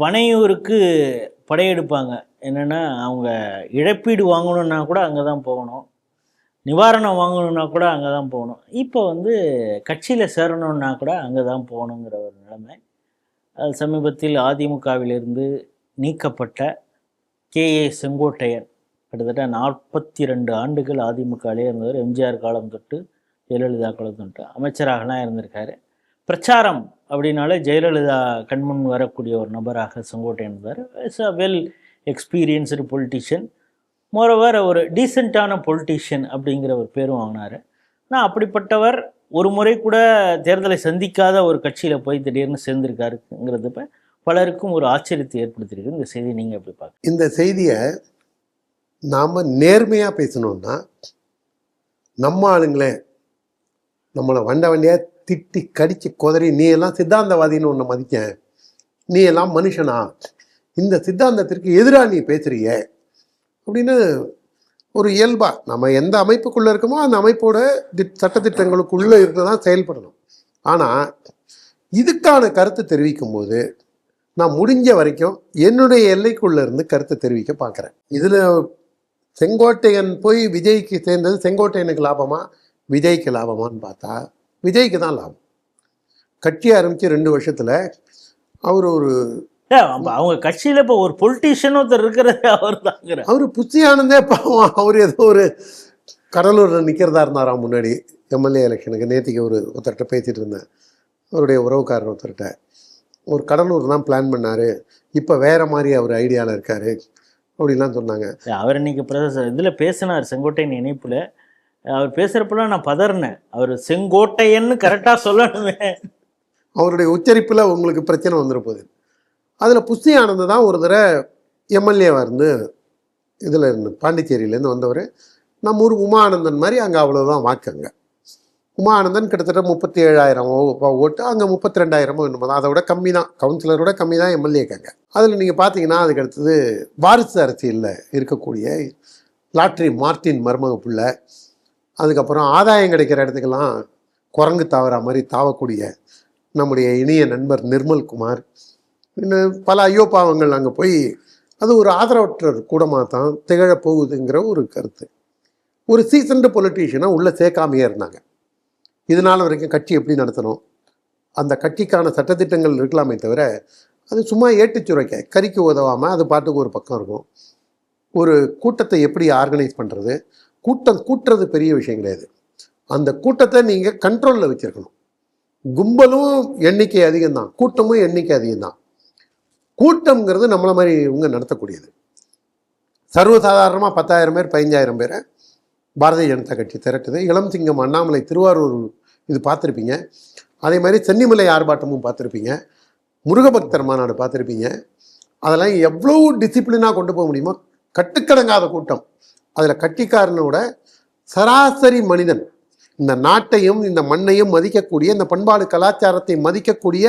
பனையூருக்கு படையெடுப்பாங்க. என்னென்னா அவங்க இழப்பீடு வாங்கணுன்னா கூட அங்கே தான் போகணும். நிவாரணம் வாங்கணுன்னா கூட அங்கே தான் போகணும். இப்போ வந்து கட்சியில் சேரணுன்னா கூட அங்கே தான் போகணுங்கிற ஒரு நிலைமை. அது சமீபத்தில் அதிமுகவிலிருந்து நீக்கப்பட்ட கே. ஏ. செங்கோட்டையன். கிட்டத்தட்ட நாற்பத்தி ரெண்டு ஆண்டுகள் அதிமுகவிலே இருந்தவர். எம்ஜிஆர் காலம் தொட்டு ஜெயலலிதா காலம் தொட்டு அமைச்சராகலாம் இருந்திருக்காரு. பிரச்சாரம் அப்படின்னாலே ஜெயலலிதா கண்முன் வரக்கூடிய ஒரு நபராக செங்கோட்டையன் இருந்தார் it's a well experienced politician moreover ஒரு டீசெண்டான பொலிட்டிஷியன் அப்படிங்கிற ஒரு பேரும் வாங்கினார். ஆனால் அப்படிப்பட்டவர் ஒரு முறை கூட தேர்தலை சந்திக்காத ஒரு கட்சியில் போய் திடீர்னு சேர்ந்திருக்காருங்கிறதுப்ப பலருக்கும் ஒரு ஆச்சரியத்தை ஏற்படுத்தியிருக்கு. இந்த செய்தி நீங்கள் எப்படி பார்க்க? இந்த செய்தியை நாம் நேர்மையாக பேசணும்னா நம்ம ஆளுங்களே நம்மளை வண்ட வண்டியாக திட்டி கடித்து குதறி நீ எல்லாம் சித்தாந்தவாதின்னு ஒன்று மதிக்க நீ எல்லாம் மனுஷனா. இந்த சித்தாந்தத்திற்கு எதிராக நீ பேசுறிய? அப்படின்னு ஒரு இயல்பாக நம்ம எந்த அமைப்புக்குள்ளே இருக்கோமோ அந்த அமைப்போட திட் சட்டத்திட்டங்களுக்குள்ளே இருந்து தான் செயல்படணும். ஆனால் இதுக்கான கருத்து தெரிவிக்கும் போது நான் முடிஞ்ச வரைக்கும் என்னுடைய எல்லைக்குள்ளே இருந்து கருத்தை தெரிவிக்க பார்க்குறேன். இதில் செங்கோட்டையன் போய் விஜய்க்கு சேர்ந்தது செங்கோட்டையனுக்கு லாபமா? விஜய்க்கு லாபமான்னு பார்த்தா விஜய்க்கு தான் லாபம். கட்சி ஆரம்பித்து ரெண்டு வருஷத்தில் அவர் ஒரு அவங்க கட்சியில் இப்போ ஒரு பொலிட்டீஷியன் ஒருத்தர் இருக்கிறது அவர் தாங்கிற அவர் புத்தி ஆனந்தே பாவம். அவர் ஏதோ ஒரு கடலூரில் நிற்கிறதா இருந்தாராம் முன்னாடி? எம்எல்ஏ எலெக்ஷனுக்கு நேற்றுக்கு ஒரு ஒருத்தர்கிட்ட பேசிகிட்டு இருந்தேன். அவருடைய உறவுக்காரர் ஒருத்தர்கிட்ட ஒரு கடலூர் தான் பிளான் பண்ணார். இப்போ வேற மாதிரி அவர் ஐடியாவில் இருக்கார். அப்படிலாம் சொன்னாங்க. அவர் இன்னைக்கு இதில் பேசினார் செங்கோட்டையன் இணைப்புல. அவர் பேசுகிறப்பெல்லாம் நான் பதறினேன். அவர் செங்கோட்டையன்னு கரெக்டாக சொல்லணுமே. அவருடைய உச்சரிப்பில் உங்களுக்கு பிரச்சனை வந்துருப்போது அதில் புஸ்தி ஆனந்த் தான் ஒரு தடவை எம்எல்ஏவாக இருந்து இதில் இருந்து பாண்டிச்சேரியிலேருந்து வந்தவர். நம்ம ஊர் உமானந்தன் மாதிரி அங்கே அவ்வளோதான் வாக்குங்க உமானந்தன் கிட்டத்தட்ட முப்பத்தி ஏழாயிரம் ஓட்டு அங்கே முப்பத்தி ரெண்டாயிரமோ என்னமோ தான். அதை விட கம்மி தான். கவுன்சிலரோட கம்மி தான் எம்எல்ஏக்காங்க அதில் நீங்கள் பார்த்தீங்கன்னா அதுக்கு அடுத்தது வாரிசு அரசியலில் இருக்கக்கூடிய லாட்ரி மார்ட்டின் மருமக பிள்ளை அதுக்கப்புறம் ஆதாயம் கிடைக்கிற இடத்துக்கெல்லாம் குரங்கு தாவற மாதிரி தாவக்கூடிய நம்முடைய இனிய நண்பர் நிர்மல் குமார். இன்னும் பல ஐயோ பாவங்கள் அங்கே போய் அது ஒரு ஆதரவற்ற கூடமாக தான் திகழப் போகுதுங்கிற ஒரு கருத்து. ஒரு சீசன்டு பொலிட்டீஷியனாக உள்ளே சேர்க்காமையே இருந்தாங்க. இதனால் வரைக்கும் கட்சி எப்படி நடத்தணும்? அந்த கட்சிக்கான சட்டத்திட்டங்கள் இருக்கலாமே தவிர அது சும்மா ஏட்டுச்சுரைக்க கறிக்கு உதவாமல் அது பாட்டுக்கு ஒரு பக்கம் இருக்கும். ஒரு கூட்டத்தை எப்படி ஆர்கனைஸ் பண்ணுறது கூட்டம் கூட்டுறது பெரிய விஷயம் கிடையாது அந்த கூட்டத்தை நீங்கள் கண்ட்ரோலில் வச்சுருக்கணும். கும்பலும் எண்ணிக்கை அதிகம்தான். கூட்டமும் எண்ணிக்கை அதிகம்தான். கூட்டம்ங்கிறது நம்மளை மாதிரி இவங்க நடத்தக்கூடியது. சர்வசாதாரணமாக பத்தாயிரம் பேர் பதினஞ்சாயிரம் பேரை பாரதிய ஜனதா கட்சி திரட்டுது. இளம் சிங்கம் அண்ணாமலை திருவாரூர் இது பார்த்துருப்பீங்க. அதே மாதிரி சென்னிமலை ஆர்ப்பாட்டமும் பார்த்துருப்பீங்க. முருகபக்தர் மாநாடு பார்த்துருப்பீங்க. அதெல்லாம் எவ்வளோ டிசிப்ளினாக கொண்டு போக முடியுமோ கட்டுக்கடங்காத கூட்டம். அதில் கட்டிக்காரனோட சராசரி மனிதன் இந்த நாட்டையும் இந்த மண்ணையும் மதிக்கக்கூடிய இந்த பண்பாடு கலாச்சாரத்தை மதிக்கக்கூடிய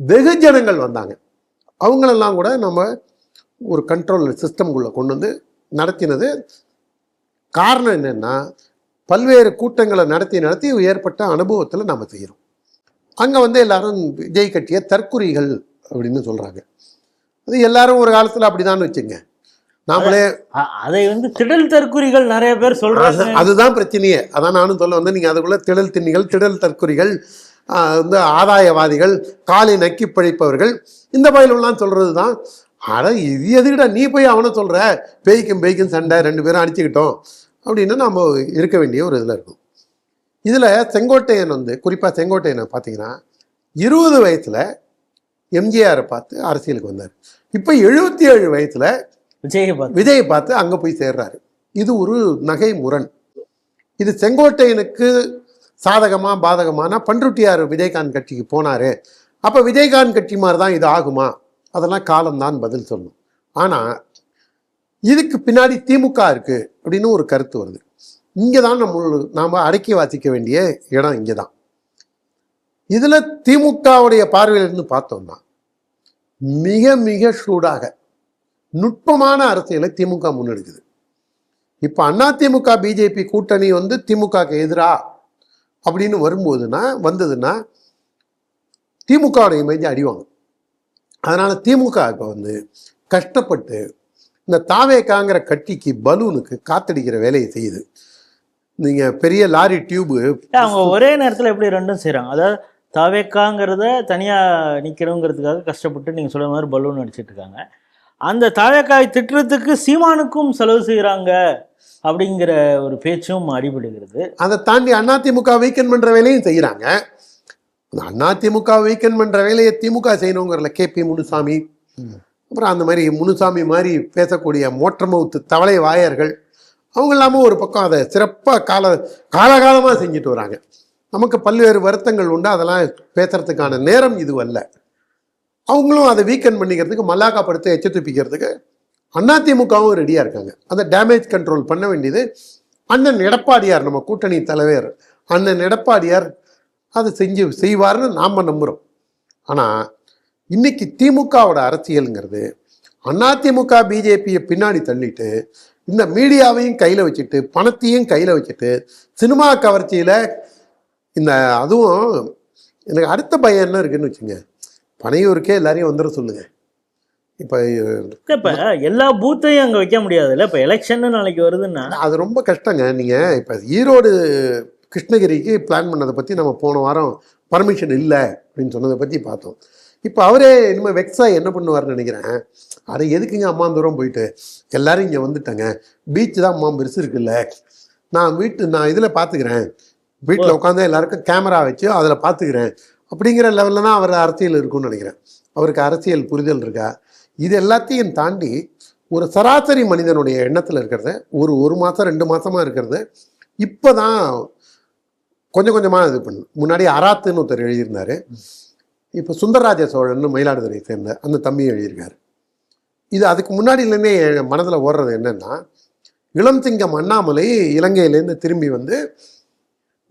வெகுஜனங்கள் வந்தாங்க. அவங்களெல்லாம் கூட நம்ம ஒரு கண்ட்ரோல் சிஸ்டம்குள்ளே கொண்டு வந்து நடத்தினது. காரணம் என்னென்னா பல்வேறு கூட்டங்களை நடத்தி நடத்தி ஏற்பட்ட அனுபவத்தில் நம்ம செய்கிறோம் அங்கே வந்து எல்லாரும் விஜய் கட்டிய தற்குறிகள் அப்படின்னு சொல்கிறாங்க அது எல்லாரும் ஒரு காலத்தில் அப்படிதான் வச்சுங்க. நாமளே அதை வந்து திடல் தற்குறிகள் நிறைய பேர் சொல்றாங்க. அது- அதுதான் பிரச்சனையே. அதான் நானும் சொல்ல வந்து நீங்கள் அதுக்குள்ளே திடல் திண்ணிகள் திடல் தற்குறிகள் வந்து ஆதாயவாதிகள் காலை நக்கி பிழைப்பவர்கள் இந்த பயிலெல்லாம் சொல்கிறது தான் அட இது எதுக்குடா நீ போய் அவனை சொல்கிற பேய்க்கும் பேய்க்கும் சண்டை ரெண்டு பேரும் அடிச்சுக்கிட்டோம். அப்படின்னு நம்ம இருக்க வேண்டிய ஒரு இதில் இருக்கும். இதில் செங்கோட்டையன் வந்து குறிப்பாக செங்கோட்டையனை பார்த்தீங்கன்னா இருபது வயசில் எம்ஜிஆரை பார்த்து அரசியலுக்கு வந்தார். இப்போ எழுபத்தி ஏழு வயசில் விஜயை பார்த்து விஜயை பார்த்து அங்கே போய் சேர்றாரு. இது ஒரு நகை முரண் இது செங்கோட்டையனுக்கு சாதகமாக பாதகமான பண்ருட்டியார் விஜயகாந்த் கட்சிக்கு போனாரு. அப்போ விஜயகாந்த் கட்சி மாதிரி தான் இது ஆகுமா? அதெல்லாம் காலம்தான் பதில் சொல்லணும் ஆனால் இதுக்கு பின்னாடி திமுக இருக்குது அப்படின்னு ஒரு கருத்து வருது. இங்கே தான் நம்ம நாம் அடக்கி வாசிக்க வேண்டிய இடம் இங்கே தான் இதில் திமுகவுடைய பார்வையிலிருந்து பார்த்தோம்னா மிக மிக சூடாக நுட்பமான அரசியலை திமுக முன்னெடுக்குது. இப்போ அதிமுக பிஜேபி கூட்டணி வந்து திமுகக்கு எதிரா? அப்படின்னு வரும்போதுன்னா வந்ததுன்னா திமுகவோட இமேஜ் அடிவாங்க. அதனால் திமுக இப்போ வந்து கஷ்டப்பட்டு இந்த தாவேக்காங்கிற கட்டிக்கு பலூனுக்கு காத்தடிக்கிற வேலையை செய்யுது. நீங்க பெரிய லாரி டியூபு அவங்க ஒரே நேரத்தில் எப்படி ரெண்டும் செய்கிறாங்க அதாவது தாவேக்காங்கிறத தனியாக நிற்கணுங்கிறதுக்காக கஷ்டப்பட்டு நீங்கள் சொல்கிற மாதிரி பலூன் அடிச்சிட்டு இருக்காங்க. அந்த தாழக்காய் திட்டத்துக்கு சீமானுக்கும் செலவு செய்கிறாங்க அப்படிங்கிற ஒரு பேச்சும் அடிபடுகிறது. அதை தாண்டி அதிமுக வீக்கெண்ட் பண்ணுற வேலையும் செய்கிறாங்க அதிமுக வீக்கெண்ட் பண்ணுற வேலையை திமுக செய்யணுங்கிறல கே பி முனுசாமி அப்புறம் அந்த மாதிரி முனுசாமி மாதிரி பேசக்கூடிய மோட்டர்மவுத்து தவளை வாயர்கள் அவங்க இல்லாமல் ஒரு பக்கம் அதை சிறப்பாக கால காலகாலமாக செஞ்சுட்டு வராங்க. நமக்கு பல்வேறு வருத்தங்கள் உண்டு அதெல்லாம் பேசுறதுக்கான நேரம் இது அல்ல அவங்களும் அதை வீக்கெண்ட் பண்ணிக்கிறதுக்கு மல்லாக்கா படத்தை எச்ச துப்பிக்கிறதுக்கு அதிமுகவும் ரெடியாக இருக்காங்க. அந்த டேமேஜ் கண்ட்ரோல் பண்ண வேண்டியது அண்ணன் எடப்பாடியார் நம்ம கூட்டணி தலைவர் அண்ணன் எடப்பாடியார் அதை செஞ்சு செய்வார்னு நாம் நம்புகிறோம் ஆனால் இன்னைக்கு திமுகவோட அரசியலுங்கிறது அதிமுக பிஜேபியை பின்னாடி தள்ளிட்டு இந்த மீடியாவையும் கையில் வச்சுட்டு பணத்தையும் கையில் வச்சுட்டு சினிமா கவர்ச்சியில் இந்த அதுவும் எனக்கு அடுத்த பயம் என்ன இருக்குன்னு வச்சுங்க. பனையூருக்கே எல்லாரையும் வந்துட சொல்லுங்க. இப்போ இப்போ எல்லா பூத்தையும் அங்கே வைக்க முடியாதுல்ல? இப்போ எலெக்ஷன் நாளைக்கு வருதுன்னா? அது ரொம்ப கஷ்டங்க. நீங்கள் இப்போ ஈரோடு கிருஷ்ணகிரிக்கு பிளான் பண்ணதை பற்றி நம்ம போன வாரம் பர்மிஷன் இல்லை அப்படின்னு சொன்னதை பற்றி பார்த்தோம். இப்போ அவரே இனிமேல் வெக்ஸா என்ன பண்ணுவார்னு நினைக்கிறேன். அட எதுக்குங்க அம்மா தூரம் போயிட்டு? எல்லாரும் இங்கே வந்துட்டாங்க. பீச் தான் அம்மா பெருசு இருக்குல்ல. நான் வீட்டு நான் இதில் பார்த்துக்கிறேன் வீட்டில் உட்காந்து எல்லாருக்கும் கேமரா வச்சு அதில் பார்த்துக்கிறேன் அப்படிங்கிற லெவலில் தான் அவர் அரசியல் இருக்கும்னு நினைக்கிறேன். அவருக்கு அரசியல் புரிதல் இருக்கா? இது எல்லாத்தையும் தாண்டி ஒரு சராசரி மனிதனுடைய எண்ணத்தில் இருக்கிறத ஒரு ஒரு மாதம் ரெண்டு மாதமாக இருக்கிறது இப்போ தான் கொஞ்சம் கொஞ்சமாக இது பண்ணு. முன்னாடி அராத்துன்னு ஒருத்தர் எழுதியிருந்தாரு. இப்போ சுந்தரராஜ சோழன் மயிலாடுதுறை சேர்ந்த அந்த தம்பி எழுதியிருக்காரு. இது அதுக்கு முன்னாடியிலேருந்தே என் மனதில் ஓடுறது என்னென்னா இளம் சிங்கம் அண்ணாமலை இலங்கையிலேருந்து திரும்பி வந்து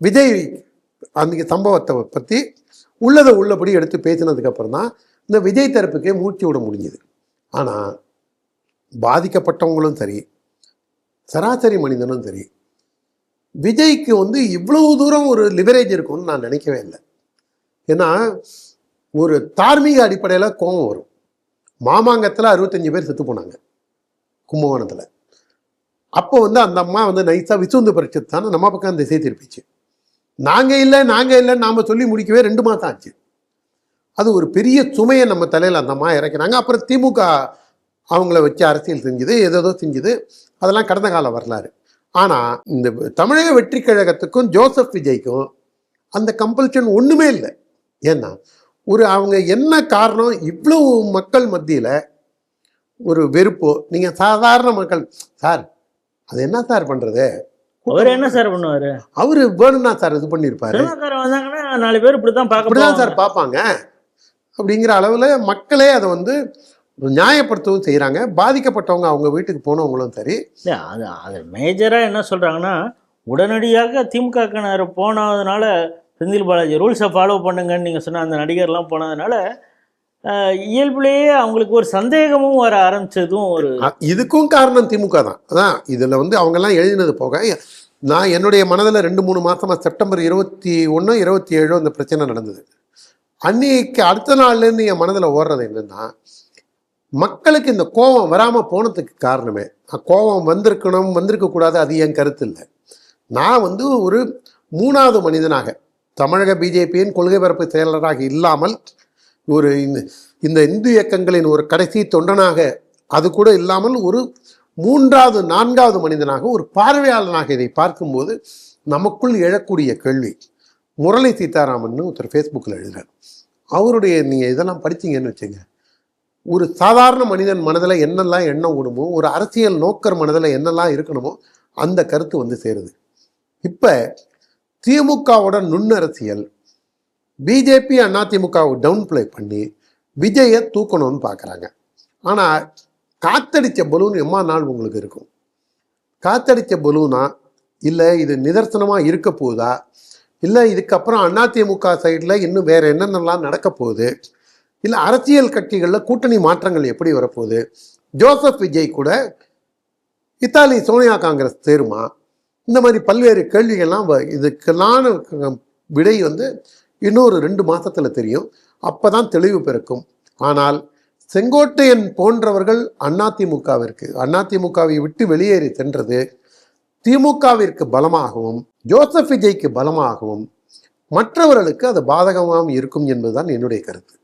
விஜய் அந்த சம்பவத்தை பற்றி உள்ளதை உள்ளபடி எடுத்து பேசினதுக்கப்புறம் தான் இந்த விஜய் தரப்புக்கே மூச்சு விட முடிஞ்சுது. ஆனால் பாதிக்கப்பட்டவங்களும் சரி சராசரி மனிதனும் சரி விஜய்க்கு வந்து இவ்வளவு தூரம் ஒரு லிவரேஜ் இருக்கும்னு நான் நினைக்கவே இல்லை. ஏன்னா ஒரு தார்மீக அடிப்படையில் கோபம் வரும். மாமாங்கத்தில் அறுபத்தஞ்சு பேர் செத்து போனாங்க கும்பகோணத்தில். அப்போ வந்து அந்த அம்மா வந்து நைஸாக விசுந்து பறிச்சது தானே நம்ம பக்கம் திசை திருப்பிச்சு நாங்கள் இல்லை நாங்கள் இல்லைன்னு நாம் சொல்லி முடிக்கவே ரெண்டு மாதம் ஆச்சு. அது ஒரு பெரிய சுமையை நம்ம தலையில் அந்த அம்மா அப்புறம் திமுக அவங்கள வச்சு அரசியல் செஞ்சுது ஏதேதோ செஞ்சுது. அதெல்லாம் கடந்த கால வரலாறு. ஆனால் இந்த தமிழக வெற்றி கழகத்துக்கும் ஜோசப் விஜய்க்கும் அந்த கம்பல்ஷன் ஒன்றுமே இல்லை. ஏன்னா ஒரு அவங்க என்ன காரணம் இவ்வளோ மக்கள் மத்தியில் ஒரு வெறுப்போ நீங்கள் சாதாரண மக்கள் சார் அது என்ன சார் பண்ணுறது அவர் என்ன சார் பண்ணுவாரு? அவரு வேணும்னா சார் இது பண்ணியிருப்பாரு வந்தாங்கன்னா நாலு பேர் இப்படிதான் பார்க்க அப்படிதான் போவாங்க. சார் பார்ப்பாங்க. அப்படிங்கிற அளவில் மக்களே அதை வந்து நியாயப்படுத்தவும் செய்கிறாங்க பாதிக்கப்பட்டவங்க அவங்க வீட்டுக்கு போனவங்களும் சரி. இல்ல அது அது மேஜராக என்ன சொல்கிறாங்கன்னா உடனடியாக திமுகக்கினர் போனதுனால செந்தில் பாலாஜி ரூல்ஸை ஃபாலோ பண்ணுங்கன்னு நீங்கள் சொன்ன அந்த நடிகர்லாம் போனதுனால இயல்புலேயே அவங்களுக்கு ஒரு சந்தேகமும் வர ஆரம்பிச்சதும் ஒரு இதுக்கும் காரணம் திமுக தான். அதான் இதில் வந்து அவங்கெல்லாம் எழுதினது போக நான் என்னுடைய மனதில் ரெண்டு மூணு மாதமாக செப்டம்பர் இருபத்தி ஒன்று இருபத்தி ஏழோ அந்த பிரச்சனை நடந்தது. அன்னைக்கு அடுத்த நாள்லேருந்து என் மனதில் ஓடுறது என்னன்னா மக்களுக்கு இந்த கோபம் வராமல் போனதுக்கு காரணமே கோபம் வந்திருக்கணும் வந்திருக்கக்கூடாது அது என் கருத்து இல்லை நான் வந்து ஒரு மூணாவது மனிதனாக தமிழக பிஜேபியின் கொள்கை பரப்பு செயலராக இல்லாமல் ஒரு இந்த இந்த இந்து இயக்கங்களின் ஒரு கடைசி தொண்டனாக அது கூட இல்லாமல் ஒரு மூன்றாவது நான்காவது மனிதனாக ஒரு பார்வையாளனாக இதை பார்க்கும்போது நமக்குள் எழக்கூடிய கேள்வி. முரளி சீதாராமன் ஒருத்தர் ஃபேஸ்புக்கில் எழுதுகிறார் அவருடைய நீங்கள் இதெல்லாம் படிச்சீங்கன்னு வச்சுங்க. ஒரு சாதாரண மனிதன் மனதில் என்னெல்லாம் எண்ணம் ஓடுமோ ஒரு அரசியல் நோக்கர் மனதில் என்னெல்லாம் இருக்கணுமோ அந்த கருத்து வந்து சேருது. இப்போ திமுகவோட நுண்ணரசியல் பிஜேபி அதிமுகவை டவுன் ப்ளே பண்ணி விஜயை தூக்கணும்னு பார்க்குறாங்க. ஆனால் காத்தடித்த பலூன் எம்மா நாள் உங்களுக்கு இருக்கும்? காத்தடித்த பலூனா இல்லை இது நிதர்சனமாக இருக்க போகுதா? இல்லை இதுக்கப்புறம் அதிமுக சைடில் இன்னும் வேறு என்னென்னலாம் நடக்க போகுது? இல்லை அரசியல் கட்சிகளில் கூட்டணி மாற்றங்கள் எப்படி வரப்போகுது? ஜோசப் விஜய் கூட இத்தாலி சோனியா காங்கிரஸ் சேருமா? இந்த மாதிரி பல்வேறு கேள்விகள்லாம் வ- இதுக்கெல்லாம் விடை வந்து இன்னொரு ரெண்டு மாதத்தில் தெரியும். அப்போ தான் தெளிவு பிறக்கும். ஆனால் செங்கோட்டையன் போன்றவர்கள் அதிமுகவிற்கு அதிமுகவை விட்டு வெளியேறி சென்றது திமுகவிற்கு பலமாகவும் ஜோசப் விஜய்க்கு பலமாகவும் மற்றவர்களுக்கு அது பாதகமாகவும் இருக்கும் என்பதுதான் என்னுடைய கருத்து.